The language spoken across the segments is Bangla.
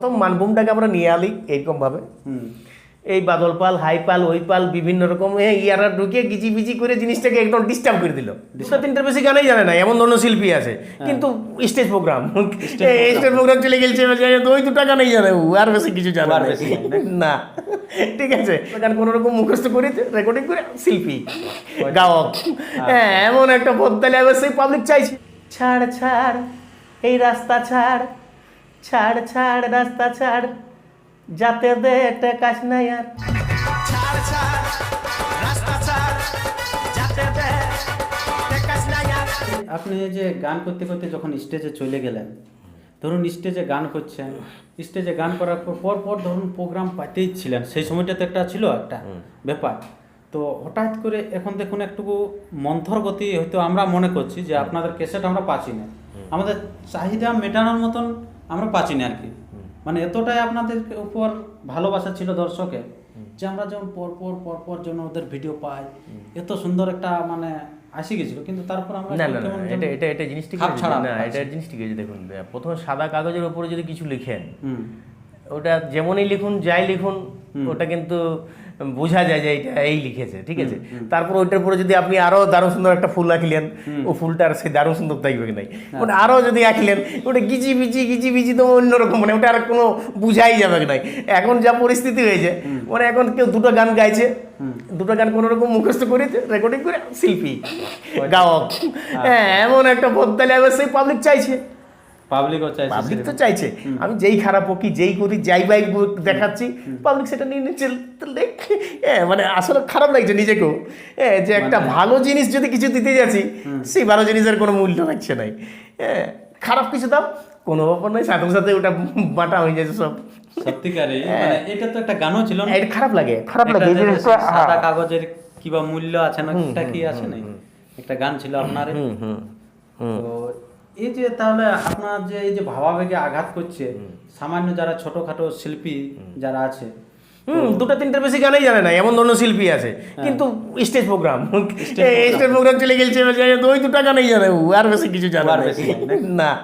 প্রথম মানভূমটাকে আমরা নিয়ে আলি এইরকমভাবে এই বাদল পাল হাই পাল ওই পাল বিভিন্ন রকম ইয়ারা ঢুকিয়ে গিচি বিচি করে জিনিসটাকে একদম ডিস্টার্ব করে দিল। দুটো তিনটার বেশি গানেই জানে না এমন ধরনের শিল্পী আছে। কিন্তু স্টেজ প্রোগ্রাম স্টেজ প্রোগ্রাম চলে গেছে ওই দুটা গানেই জানে ও, আর বেশি কিছু জানে না। না। ঠিক আছে গান কোনো রকম মুখস্থ করে রেকর্ডিং করে শিল্পী গায়ক। হ্যাঁ এমন একটা বদলে এবার সেই পাবলিক চাইছে। ছাড় ছাড় এই রাস্তা ছাড় ছাড় ছাড় রাস্তা ছাড় যাতে দে টেকাস নাই আর। আপনি যে গান করতে করতে যখন স্টেজে চলে গেলেন ধরুন স্টেজে গান করছেন স্টেজে গান করার পর পর পর ধরুন প্রোগ্রাম পাইতেই ছিলেন সেই সময়টা তো একটা ছিল একটা ব্যাপার। তো হঠাৎ করে এখন দেখুন একটু মন্থর গতি হয়তো আমরা মনে করছি যে আপনাদের ক্যাসেট আমরা পাচ্ছি না। আমাদের চাহিদা মেটানোর মতন আমরা পাচ্ছি না আর কি। মানে এতটাই আপনাদের উপর ভালোবাসা ছিল দর্শকের যে আমরা যেমন পরপর পরপর পর পর যেন ওদের ভিডিও পাই এত সুন্দর একটা মানে আসি গেছিল। কিন্তু তারপর আমরা না না না এটা এটা এটা না দেখুন প্রথমে সাদা কাগজের উপরে যদি কিছু লিখেন ওটা যেমনই লিখুন যাই লিখুন ওটা কিন্তু বোঝা যায় যে এটা এই লিখেছে ঠিক আছে? তারপর ওইটার পরে যদি আপনি আরও দারুণ সুন্দর একটা ফুল আঁকলেন ও ফুলটার সেই দারুণ সুন্দর থাকবে কি নাই? ওটা আরও যদি আঁকলেন ওটা গিচি বিচি গিচি বিচি তো অন্যরকম মানে ওটা আর কোনো বুঝাই যাবে কি নাই? এখন যা পরিস্থিতি হয়েছে মানে এখন কেউ দুটো গান গাইছে দুটো গান কোনো রকম মুখস্থ করে রেকর্ডিং করে শিল্পী গায়ক। হ্যাঁ এমন একটা বদলে এবার সেই পাবলিক চাইছে। পাবলিকও চাইছে পাবলিক তো চাইছে। আমি যেই খারাপ হোক যেই করি যাই বাই দেখাচ্ছি। পাবলিক সেটা নিয়ে নিচ্ছে। হ্যাঁ, মানে আসলে খারাপ লাগছে নিজেকেও। হ্যাঁ, যে একটা মানে- ভালো জিনিস যদি কিছু দিতে যাচ্ছি সেই ভালো জিনিসের কোনো মূল্য লাগছে নাই। হ্যাঁ, খারাপ কিছু দাও। কোনো ব্যাপার নাই সাথে সাথে ওটা বাটা হয়ে যাচ্ছে সব। সত্যিকারে মানে এটা তো একটা গানও ছিল না? এটা খারাপ লাগে খারাপ লাগে। সাদা হ্যাঁ। কাগজের কি বা মূল্য আছে না একটা কি আছে না একটা গান ছিল আপনার তো এই যে তাহলে আপনার যে এই যে ভাবাবেগে আঘাত করছে সামান্য যারা ছোটখাটো শিল্পী যারা আছে হুম দুটো তিনটার বেশি গানেই জানে না এমন ধরনের শিল্পী আছে। কিন্তু স্টেজ প্রোগ্রাম। Stage programme. চলে গেছে ওই দুটো গানেই জানে আর বেশি কিছু জানে আর না। বেশি না।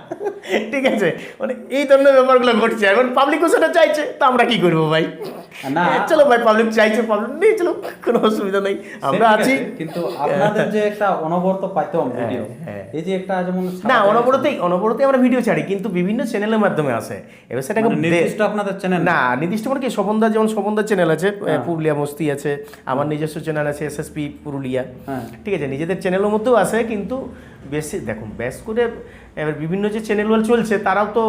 ঠিক আছে। মানে এই ধরনের ব্যাপারগুলো ঘটছে। এখন পাবলিকও সেটা চাইছে তো আমরা কি করব ভাই? চলো ভাই পাবলিক চাইছে পাবলিক নিয়ে চলো কোনো অসুবিধা নেই। আমরা আছি। কিন্তু আপনাদের যে একটা অনবরত পাইতাম ভিডিও হ্যাঁ। এই যে একটা যেমন না অনবরতেই অনবরতেই আমরা ভিডিও ছাড়ি কিন্তু বিভিন্ন চ্যানেলের মাধ্যমে আসে এবার সেটাকে মানে নির্দিষ্ট আপনাদের চ্যানেল না নির্দিষ্ট মানে কি সবন্দা যেমন সবন্দার চ্যানেল আছে হ্যাঁ। পুরুলিয়া মস্তি আছে আমার নিজস্ব চ্যানেল আছে এসএসপি পুরুলিয়া। হ্যাঁ। ঠিক আছে নিজেদের চ্যানেলের মধ্যেও আছে কিন্তু বেশি দেখুন বেশ করে এবার বিভিন্ন যে চ্যানেলগুলো চলছে তারাও তো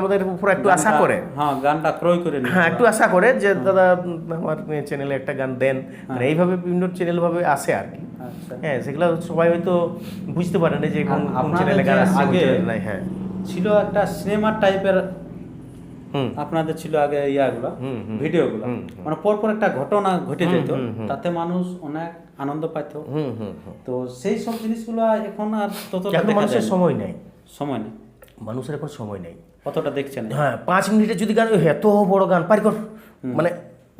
আমাদের উপর একটু আশা করে। হ্যাঁ গানটা ক্রয় করে হ্যাঁ একটু আশা করে যে দাদা আমার চ্যানেলে একটা গান দেন। মানে এইভাবে বিভিন্ন চ্যানেলভাবে আসে আর কি। আচ্ছা। হ্যাঁ সেগুলো সবাই হয়তো বুঝতে পারে না যে কোন চ্যানেলে গান আসছে হ্যাঁ। ছিল একটা সিনেমা টাইপের আপনাদের ছিল আগে ইয়াগুলো। ভিডিওগুলো। মানে পর পর একটা ঘটনা ঘটে যেত। তাতে মানুষ অনেক আনন্দ পাইত। তো সেই সব জিনিসগুলো এখন আর দেখা মানুষের সময় নেই। সময় নেই। মানুষের এখন সময় নেই। কতটা দেখছেন হ্যাঁ পাঁচ মিনিটে যদি গান এত বড় গান পারি কর। মানে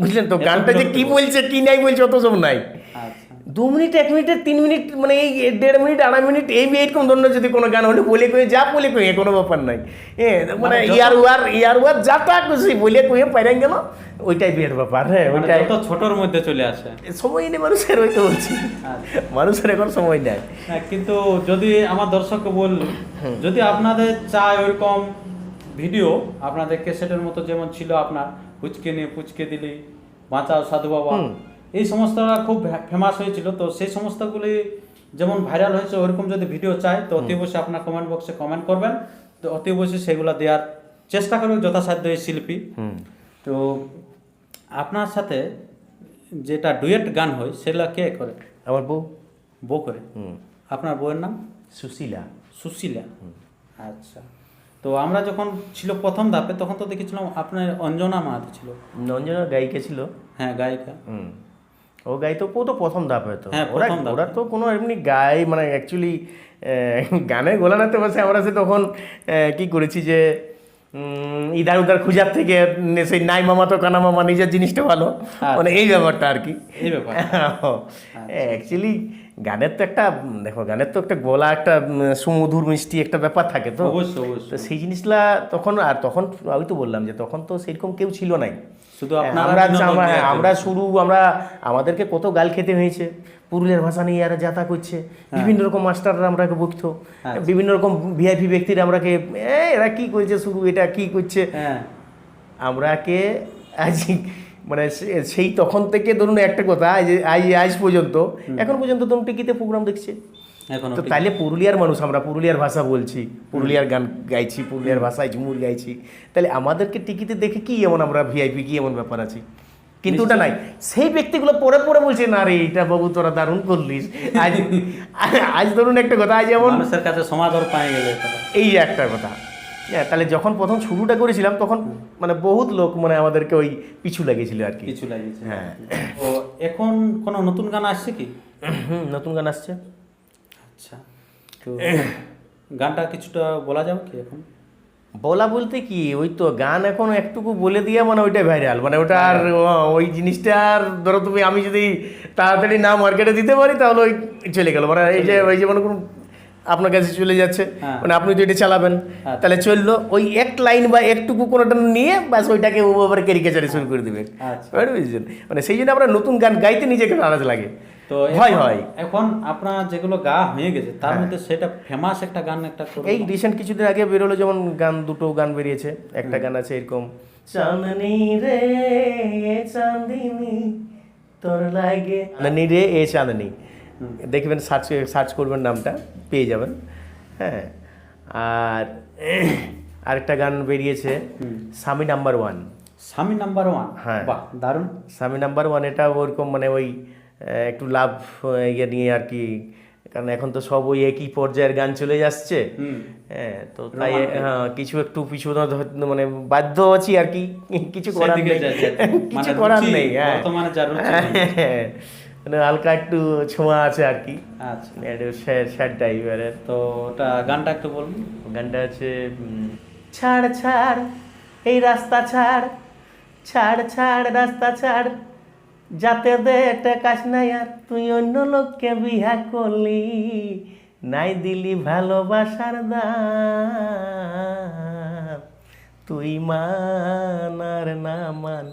বুঝলেন তো গানটা যে কি বলছে কি নাই বলছে অত সব নাই। আচ্ছা। দু মিনিট এক মিনিটের তিন মিনিট মানে এই দেড় মিনিট আড়াই মিনিট এই এইরকম ধরনের যদি কোনো গান হলে বলে কয়ে যা বলে কয়ে কোনো ব্যাপার নাই। এ মানে মানে ইয়ার ওয়ার ইয়ার ওয়ার যাটা খুশি বলে কয়ে পাইরান গেল ওইটাই বিয়ের ব্যাপার হ্যাঁ মানে ওইটাই। যত ছোটর মধ্যে চলে আসে। সময় নেই মানুষের ওই তো বলছি। আচ্ছা। মানুষের এখন সময় নেই। হ্যাঁ, কিন্তু যদি আমার দর্শককে বল যদি আপনাদের চায় ওইরকম ভিডিও আপনাদের ক্যাসেটের মতো যেমন ছিল আপনার পুচকে নিয়ে পুচকে দিলি বাঁচাও সাধু বাবা। এই সমস্তটা খুব ফেমাস হয়েছিল। তো সেই সমস্তগুলি যেমন ভাইরাল হয়েছে ওরকম যদি ভিডিও চাই তো অতি অবশ্যই আপনার কমেন্ট বক্সে কমেন্ট করবেন। তো অতি অবশ্যই সেগুলো দেওয়ার চেষ্টা করবে যথাসাধ্য এই শিল্পী। তো আপনার সাথে যেটা ডুয়েট গান হয় সেগুলো কে করে? আমার বউ। বউ করে? আপনার বউয়ের নাম? সুশীলা। সুশীলা। আচ্ছা। তো আমরা যখন ছিল প্রথম ধাপে তখন তো দেখেছিলাম আপনার অঞ্জনা মাহাতো ছিল। অঞ্জনা গায়িকা ছিল। হ্যাঁ গায়িকা। হুম। ও গাই তো ও তো প্রথম ধাপ হয়তো। হ্যাঁ, ওরা ওরা তো কোনো এমনি গাই মানে অ্যাকচুয়ালি গানে গোলানাতে বসে আমরা সে তখন আহ, কি করেছি যে ইদার উদার খুঁজার থেকে সেই নাই মামা তো কানা মামা নিজের জিনিসটা ভালো। মানে এই ব্যাপারটা আর কি। এই ব্যাপার অ্যাকচুয়ালি গানের তো একটা দেখো গানের তো একটা গলা একটা সুমধুর মিষ্টি একটা ব্যাপার থাকে তো। তো সেই জিনিসটা তখন আর তখন আমি তো বললাম যে তখন তো সেরকম কেউ ছিল নাই। শুধু হ্যাঁ, আমরা আমরা- শুরু আমরা আমাদেরকে কত গাল খেতে হয়েছে। পুরুলিয়ার ভাষা নিয়ে এরা যাতা করছে। বিভিন্ন রকম মাস্টাররা আমরাকে বকতো। আচ্ছা। বিভিন্ন রকম ভিআইপি ব্যক্তিরা আমরাকে এ এরা কি করছে শুরু? এটা কি করছে? হ্যাঁ। আমরাকে আজ মানে সেই তখন থেকে ধরুন একটা কথা আজ আজ পর্যন্ত এখন পর্যন্ত ধরুন টিকিতে প্রোগ্রাম দেখছে। এখনও তো তাইলে পুরুলিয়ার মানুষ আমরা পুরুলিয়ার ভাষা বলছি পুরুলিয়ার গান গাইছি পুরুলিয়ার ভাষায় ঝুমুর গাইছি। তাহলে আমাদেরকে টিকিতে দেখে কি এমন আমরা ভিআইপি কি এমন ব্যাপার আছে? কিন্তু ওটা নাই। সেই ব্যক্তিগুলো পরে পরে বলছে না রে এটা বাবু তোরা দারুণ করলিস। আজ আজ ধরুন একটা কথা আজ যেমন মানুষের কাছে সমাদর পায় গেলে। এই একটা কথা। হ্যাঁ তাহলে যখন প্রথম শুরুটা করেছিলাম তখন মানে বহুত লোক মানে আমাদেরকে ওই পিছু লাগিয়েছিল আর কি। কিছু লাগিয়েছে হ্যাঁ। তো এখন কোনো নতুন গান আসছে কি? হুম, নতুন গান আসছে। আচ্ছা। তো গানটা কিছুটা বলা যাবে কি এখন? বলা বলতে কি ওই তো গান এখন একটুকু বলে দিয়ে মানে ওইটা ভাইরাল মানে ওটা আর ওই জিনিসটা আর ধরো তুমি আমি যদি তাড়াতাড়ি না মার্কেটে দিতে পারি তাহলে ওই চলে গেল। মানে এই যে ওই যে মনে করুন আপনার কাছে চলে যাচ্ছে। হ্যাঁ। মানে আপনি তো এটা চালাবেন। আচ্ছা। তাহলে চলল ওই এক লাইন বা একটুকু কোনোটা নিয়ে ব্যাস ওইটাকে ও আবার ক্যারিকেচারে শুরু করে দেবে। আচ্ছা। বুঝছেন মানে সেই জন্য আমরা নতুন গান গাইতে নিজেকে নারাজ লাগে। তো হয় হয়। এখন আপনার যেগুলো গা হয়ে গেছে তার মধ্যে সেটা ফেমাস একটা গান একটা এই রিসেন্ট কিছুদিন আগে বেরোলো যেমন গান দুটো গান বেরিয়েছে। একটা গান আছে এরকম চাঁদনি রে এ তোর লাগে চাঁদনি রে এ চাঁদনি। দেখবেন সার্চ সার্চ করবেন নামটা পেয়ে যাবেন। হ্যাঁ। আর আরেকটা গান বেরিয়েছে Swami number one. Swami number one? হ্যাঁ। বাহ দারুণ। স্বামী নাম্বার ওয়ান এটা ওরকম মানে ওই একটু লাভ ইয়ে নিয়ে আর কি কারণ এখন তো সব ওই একই পর্যায়ের গান চলে যাচ্ছে। হ্যাঁ তো তাই হ্যাঁ কিছু একটু পিছু মানে বাধ্য আছি আর কি কিছু করার নেই। কিছু মানে করার নেই হ্যাঁ। মানে হালকা একটু ছোঁয়া আছে আর কি। আচ্ছা। একটু স্যাড টাইপের তো ওটা গানটা একটু বলুন। গানটা আছে ছাড় ছাড় এই রাস্তা ছাড় ছাড় ছাড় রাস্তা ছাড় যাতে দে টেকাস নাই আর তুই অন্য লোককে বিহা করলি। নাই দিলি ভালোবাসার দাম। তুই মান আর না মান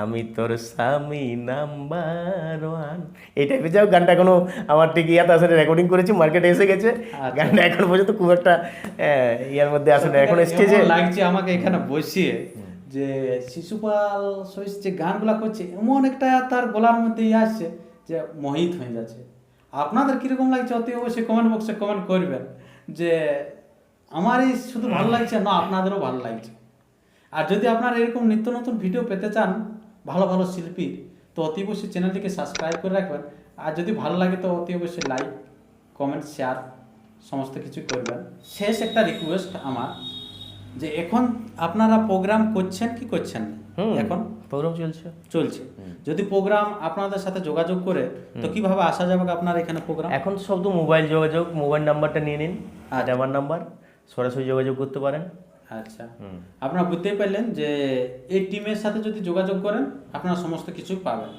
আমি তোর স্বামী নাম্বার ওয়ান। এই টাইপের যাও গানটা কোনো আমার ঠিক ইয়াতে আসলে রেকর্ডিং করেছি মার্কেটে এসে গেছে। আচ্ছা। গানটা এখন পর্যন্ত খুব একটা ইয়ার মধ্যে আসে না এখন স্টেজে লাগছে আমাকে এখানে বসিয়ে যে শিশুপাল সহিস যে গানগুলা করছে এমন একটা তার গলার মধ্যে ইয়ে আসছে যে মোহিত হয়ে যাচ্ছে। আপনাদের কীরকম লাগছে? অতি অবশ্যই কমেন্ট বক্সে কমেন্ট করবেন যে আমারই শুধু ভালো লাগছে না আপনাদেরও ভালো লাগছে। আর যদি আপনারা এরকম নিত্য নতুন ভিডিও পেতে চান ভালো ভালো শিল্পী তো অতি অবশ্যই চ্যানেলটিকে সাবস্ক্রাইব করে রাখবেন। আর যদি ভালো লাগে তো অতি অবশ্যই লাইক কমেন্ট শেয়ার সমস্ত কিছু করবেন। শেষ একটা রিকোয়েস্ট আমার যে এখন আপনারা প্রোগ্রাম করছেন কি করছেন? এখন? প্রোগ্রাম চলছে। চলছে। যদি প্রোগ্রাম আপনাদের সাথে যোগাযোগ করে তো কীভাবে আসা যাবে আপনার এখানে প্রোগ্রাম এখন সব তো মোবাইল যোগাযোগ মোবাইল নাম্বারটা নিয়ে নিন। আর আমার নাম্বার সরাসরি যোগাযোগ করতে পারেন। আচ্ছা। আপনারা বুঝতেই পারলেন যে এই টিমের সাথে যদি যোগাযোগ করেন আপনারা সমস্ত কিছু পাবেন।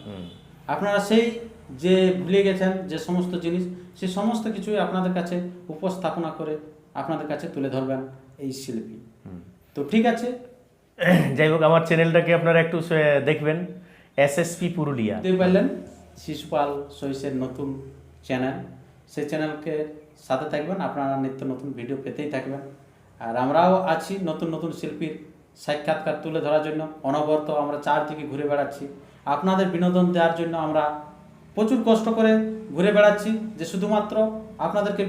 আপনারা সেই যে ভুলে গেছেন যে সমস্ত জিনিস সে সমস্ত কিছুই আপনাদের কাছে উপস্থাপনা করে আপনাদের কাছে তুলে ধরবেন এই শিল্পী। তো ঠিক আছে। যাই হোক আমার চ্যানেলটাকে আপনারা একটু দেখবেন। এসএসপি পুরুলিয়া। বুঝতেই পারলেন শিশুপাল সহিসের নতুন চ্যানেল। সেই চ্যানেলকে সাথে থাকবেন আপনারা নিত্য নতুন ভিডিও পেতেই থাকবেন। আর আমরাও আছি নতুন নতুন শিল্পীর সাক্ষাৎকার তুলে ধরার জন্য। অনবরত আমরা চারদিকে ঘুরে বেড়াচ্ছি। আপনাদের বিনোদন দেওয়ার জন্য আমরা প্রচুর কষ্ট করে ঘুরে বেড়াচ্ছি যে শুধুমাত্র আপনাদেরকে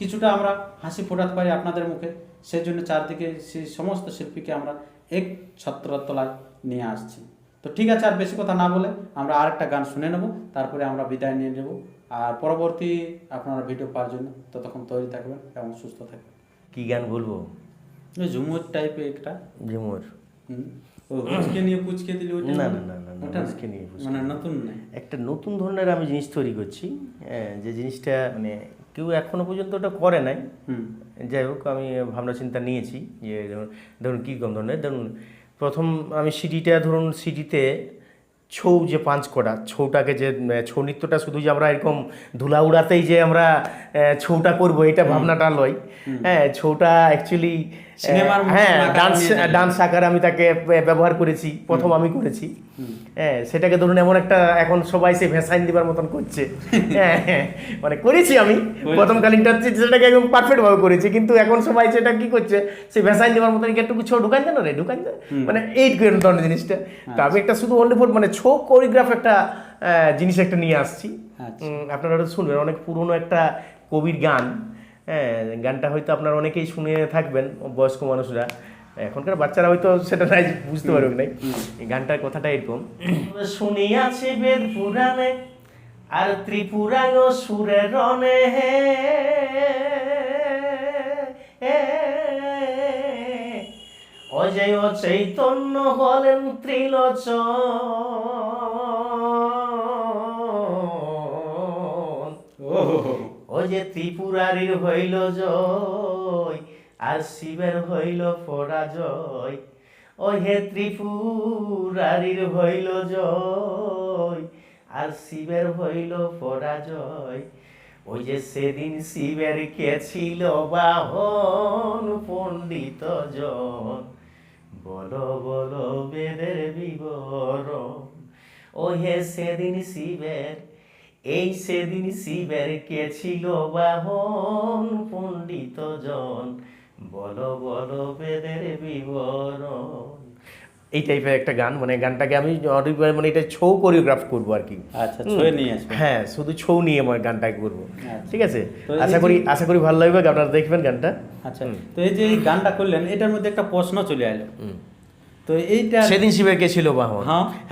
কিছুটা আমরা হাসি ফোটাতে পারি আপনাদের মুখে সেই জন্য চারদিকে সেই সমস্ত শিল্পীকে আমরা এক ছত্রতলায় তলায় নিয়ে আসছি। তো ঠিক আছে, আর বেশি কথা না বলে আমরা আরেকটা গান শুনে নেব, তারপরে আমরা বিদায় নিয়ে নেব। আর পরবর্তী আপনারা ভিডিও পাওয়ার জন্য ততক্ষণ তৈরি থাকবেন এবং সুস্থ থাকবেন। কি গান বলব? ঝুমুর টাইপের একটা। ঝুমুর। না, না? না, না, নিয়ে, মানে নতুন একটা নতুন ধরনের আমি জিনিস তৈরি করছি হ্যাঁ, যে জিনিসটা মানে কেউ এখনও পর্যন্ত ওটা করে নাই। যাই হোক আমি ভাবনা চিন্তা নিয়েছি যে ধরুন ধরুন কীরকম ধরনের? ধরুন প্রথম আমি সিডিটা ধরুন সিডিতে ছৌ যে পাঁচ কটা ছৌটাকে যে ছৌ নৃত্যটা শুধু যে আমরা এরকম ধুলা উড়াতেই যে আমরা ছৌটা করব এটা ভাবনাটা লয়। হ্যাঁ ছৌটা অ্যাকচুয়ালি হ্যাঁ ডান্স ডান্স আকারে আমি তাকে ব্যবহার করেছি প্রথম আমি করেছি। হ্যাঁ সেটাকে ধরুন এমন একটা এখন সবাই সে ভেসাইন দিবার মতন করছে। হ্যাঁ হ্যাঁ, মানে করেছি আমি। প্রথম কালীনটা সেটাকে একদম পারফেক্ট ভাবে করেছি কিন্তু এখন সবাই সেটা কি করছে সে ভেসাইন দেওয়ার মতন একটু ছো ঢুকান দেন রে? ঢুকান মানে এই ধরনের জিনিসটা। তো আমি একটা শুধু অনলি ফর মানে ছো কোরিওগ্রাফ একটা জিনিস একটা নিয়ে আসছি। আচ্ছা। আপনারা শুনবেন অনেক পুরনো একটা কবির গান। হ্যাঁ গানটা হয়তো আপনারা অনেকেই শুনে থাকবেন বয়স্ক মানুষরা। এখনকার বাচ্চারা হয়তো সেটা নাই বুঝতে পারবে নাই। গানটার কথাটা এরকম। শুনিয়াছি বেদ পুরাণে আর ত্রিপুরাঙ্গ সুরের রনে হে অজয় চৈতন্য হলেন ত্রিলোচন। ও যে ত্রিপুরারির হইল জয়, আর শিবের হইল পরাজয়। ও হে ত্রিপুরারির হইল জয়, আর শিবের হইল পরাজয়। ওই যে সেদিন শিবের কে ছিল বাহন, পণ্ডিত জন। বলো বলো বেদের বিবরণ। ও হে সেদিন শিবের এই সেদিন শিবের কে ছিল বাহন? পণ্ডিত জন বলো বলো বেদের বিবরণ। এই টাইপের একটা গান মানে গানটাকে আমি মানে এটা ছৌ কোরিওগ্রাফ করব আর কি। আচ্ছা নিয়ে হ্যাঁ শুধু ছৌ নিয়ে আমার গানটা করব। আচ্ছা। ঠিক আছে? আশা করি আশা করি ভালো লাগবে আপনারা দেখবেন গানটা। আচ্ছা তো এই যে এই গানটা করলেন এটার মধ্যে একটা প্রশ্ন চলে এলো তো এইটা সেদিন শিবের কে ছিল বাহন?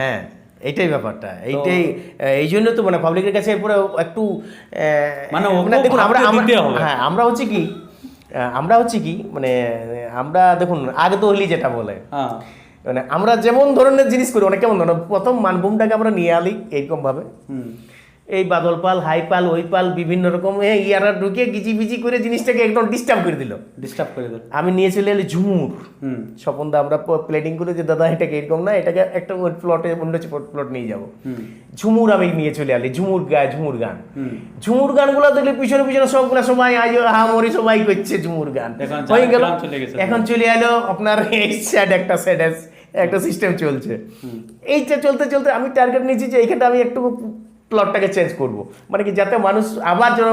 হ্যাঁ। এইটাই ব্যাপারটা। এইটাই এই জন্য তো মানে পাবলিকের কাছে পুরো একটু মানে ওকেও দেখুন আমরা। হ্যাঁ আমরা হচ্ছে কি আমরা হচ্ছে কি মানে আমরা দেখুন আগে তো হলি যেটা বলে হ্যাঁ। মানে আমরা যেমন ধরনের জিনিস করি অনেক কেমন ধরনের প্রথম মানভূমটাকে আমরা নিয়ে আলি এইরকম ভাবে হুম। এই বাদল পাল হাই পাল ওই পাল বিভিন্ন রকম এ ইয়ারা ঢুকিয়ে গিচি বিচি করে জিনিসটাকে একদম ডিস্টার্ব করে দিল। ডিস্টার্ব করে দিল। আমি নিয়ে চলে এলি ঝুমুর। স্বপন দা আমরা প্লেটিং করে যে দাদা এটাকে এরকম না এটাকে একটা প্লটে অন্য প্লট নিয়ে যাব। ঝুমুর আমি নিয়ে চলে আলি ঝুমুর গায়ে ঝুমুর গান। ঝুমুর গানগুলো দেখলে পিছনে পিছনে সবগুলো সবাই আজ হা হামরি সবাই করছে ঝুমুর গান। এখন হয়ে গেল। এখন চলে এলো আপনার এই স্যাড একটা স্যাড একটা সিস্টেম চলছে। এইটা চলতে চলতে আমি টার্গেট নিয়েছি যে এইখানটা আমি একটু প্লটটাকে চেঞ্জ করব। মানে কি যাতে মানুষ আবার যেন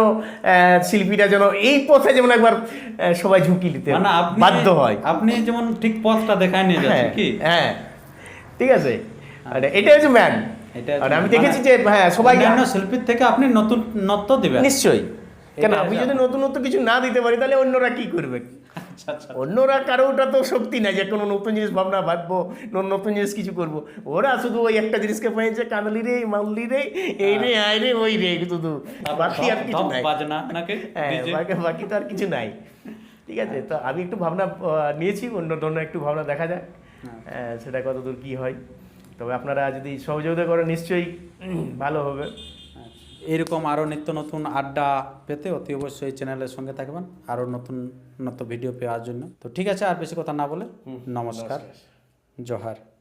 শিল্পীরা যেন এই পথে যেমন একবার সবাই ঝুঁকি নিতে মানে বাধ্য হয়। আপনি যেমন ঠিক পথটা দেখায় নিয়ে যাচ্ছেন হ্যাঁ কি? হ্যাঁ। ঠিক আছে? আর এটা হচ্ছে ম্যান আর আমি মানে দেখেছি যে হ্যাঁ সবাই অন্যান্য শিল্পীর থেকে আপনি নতুন নত্য দেবেন। নিশ্চয়ই। কেন আমি যদি নতুন নতুন কিছু না দিতে পারি তাহলে অন্যরা কি করবে? আচ্ছা আচ্ছা অন্যরা কারোটা তো শক্তি নাই যে কোনো নতুন জিনিস ভাবনা ভাববো নতুন জিনিস কিছু করব। ওরা শুধু ওই একটা জিনিসকে পেয়েছে কানলি রে মানলি রে এই রে আয় রে ওই রে শুধু বাকি আর কিছু নাই। হ্যাঁ বাকি তো আর কিছু নাই। ঠিক আছে তো আমি একটু ভাবনা নিয়েছি অন্য ধরনের একটু ভাবনা দেখা যাক হ্যাঁ, সেটা কতদূর কি হয়। তবে আপনারা যদি সহযোগিতা করেন নিশ্চয়ই ভালো হবে। এরকম আরও নিত্য নতুন আড্ডা পেতে অতি অবশ্যই চ্যানেলের সঙ্গে থাকবেন আরও নতুন নতুন ভিডিও পাওয়ার জন্য। তো ঠিক আছে আর বেশি কথা না বলে নমস্কার। জোহার।